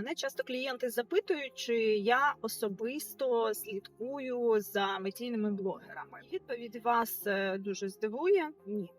Мене часто клієнти запитують, чи я особисто слідкую за медійними блогерами. Відповідь вас е, дуже здивує. Ні.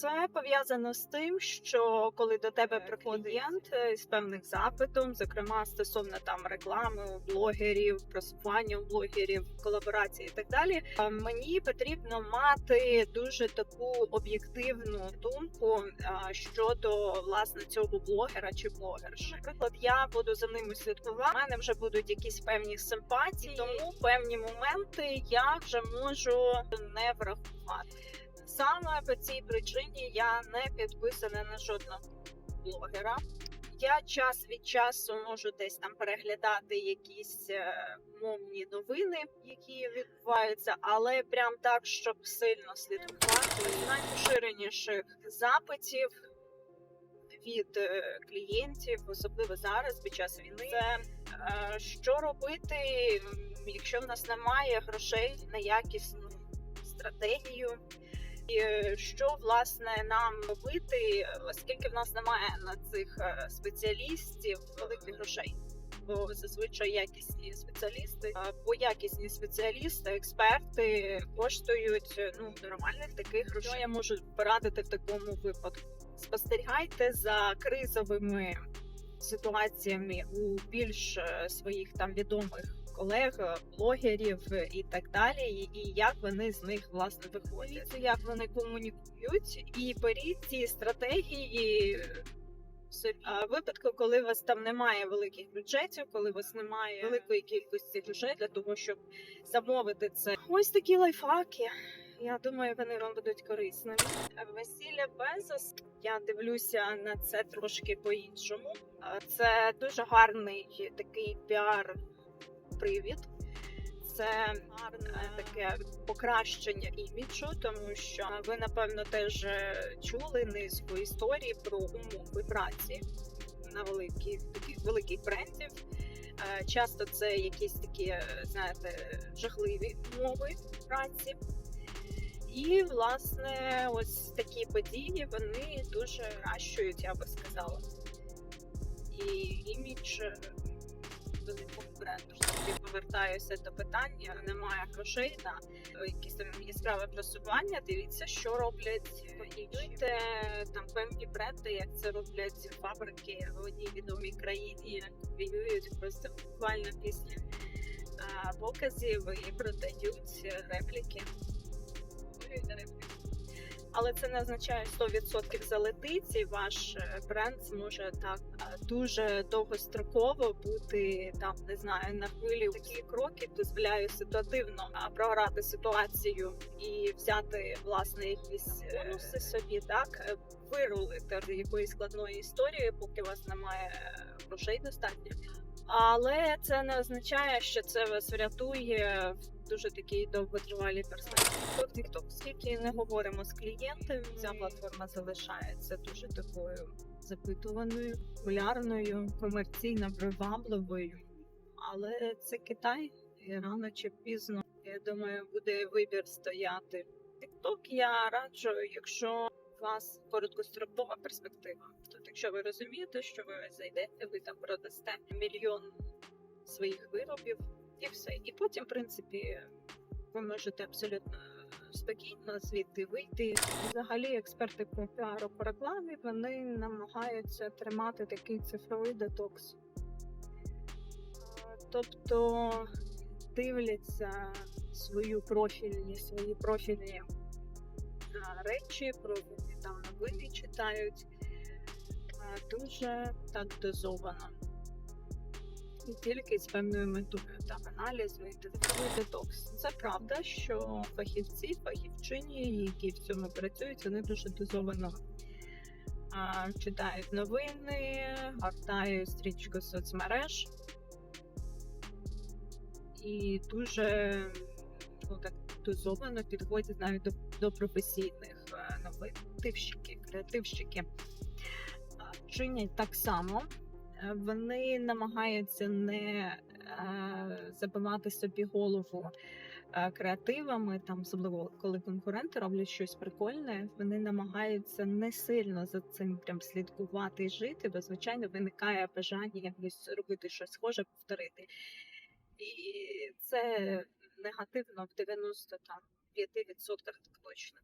Це пов'язано з тим, що коли до тебе приходить клієнт е, з певним запитом, зокрема стосовно там реклами у блогерів, просування у блогерів, колаборації і так далі, е, мені потрібно мати дуже таку об'єктивну думку е, щодо власне цього блогера чи блогерші. Наприклад, я буду за ними слідкувати. У мене вже будуть якісь певні симпатії, тому певні моменти я вже можу не врахувати. Саме по цій причині я не підписана на жодного блогера. Я час від часу можу десь там переглядати якісь е, мовні новини, які відбуваються, але прям так, щоб сильно слідкувати найпоширеніших запитів від е, клієнтів, особливо зараз під час війни. Це е, що робити, якщо в нас немає грошей на якісну стратегію. І е, що власне нам робити, оскільки в нас немає на цих е, спеціалістів великих грошей. Бо зазвичай якісні спеціалісти, бо якісні спеціалісти, експерти коштують е, ну нормальних таких грошей. Що я можу порадити в такому випадку? Спостерігайте за кризовими ситуаціями у більш своїх там відомих колег, е, блогерів е, і так далі, і, як вони з них власне виходять, як вони комунікують, і беріть ці стратегії. е. А випадку, коли у вас там немає великих бюджетів, коли у вас немає великої кількості грошей для того, щоб замовити це. Ось такі лайфхаки. Я думаю, вони вам будуть корисними. Весілля Безос. Я дивлюся на це трошки по-іншому. Це дуже гарний такий піар привід. Це гарне таке покращення іміджу, тому що ви напевно теж е, чули низку історій про умови праці на великих таких великих брендів. Е, Часто це якісь такі, е, знаєте, жахливі умови праці. І, власне, ось такі події вони дуже кращують, я би сказала. І імідж великого бренду. Я повертаюся до питання. Немає грошей на якісь там яскраве просування. Дивіться, що роблять Існуйте там певні бренди, як це роблять фабрики в одній відомій країні. Воюють просто буквально після показів і продають репліки. Продають репліки. Але це не означає 100% залетить, і ваш е, бренд зможе так е, дуже довгостроково бути там, не знаю, на хвилі. Такі кроки дозволяють ситуативно програти ситуацію і взяти власне якісь е, бонуси собі, так е, вирулити з якоїсь складної історії, поки у вас немає е, грошей достатньо. Але це не означає, що це вас врятує дуже такій довготривалій перспективі. TikTok, скільки не говоримо з клієнтами, ця платформа залишається дуже такою запитуваною, популярною, комерційно привабливою. Але це Китай, і рано чи пізно, я думаю, буде вибір стояти. TikTok я раджу, якщо у вас короткострокова перспектива. Тобто, якщо ви розумієте, що ви зайдете, ви там продасте мільйон своїх виробів і все. І потім, в принципі, ви можете абсолютно спокійно звідти вийти. Взагалі, експерти по піару по рекламі вони намагаються тримати такий цифровий детокс. Тобто дивляться свою профільні, свої профільні а, речі, профільні там новини читають дуже так дозовано. І тільки з певною метою там і цифровий детокс. Це правда, що фахівці, фахівчині, які в цьому працюють, вони дуже дозовано а, читають новини, гортають стрічку соцмереж і дуже ну, так дозовано підходять навіть до, до професійних е, новин. Тивщики, креативщики а, чинять так само. Е, Вони намагаються не е, забивати собі голову е, креативами, там особливо коли конкуренти роблять щось прикольне, вони намагаються не сильно за цим прям слідкувати і жити, бо звичайно виникає бажання якось робити щось схоже, повторити. І це негативно в 95% так точно.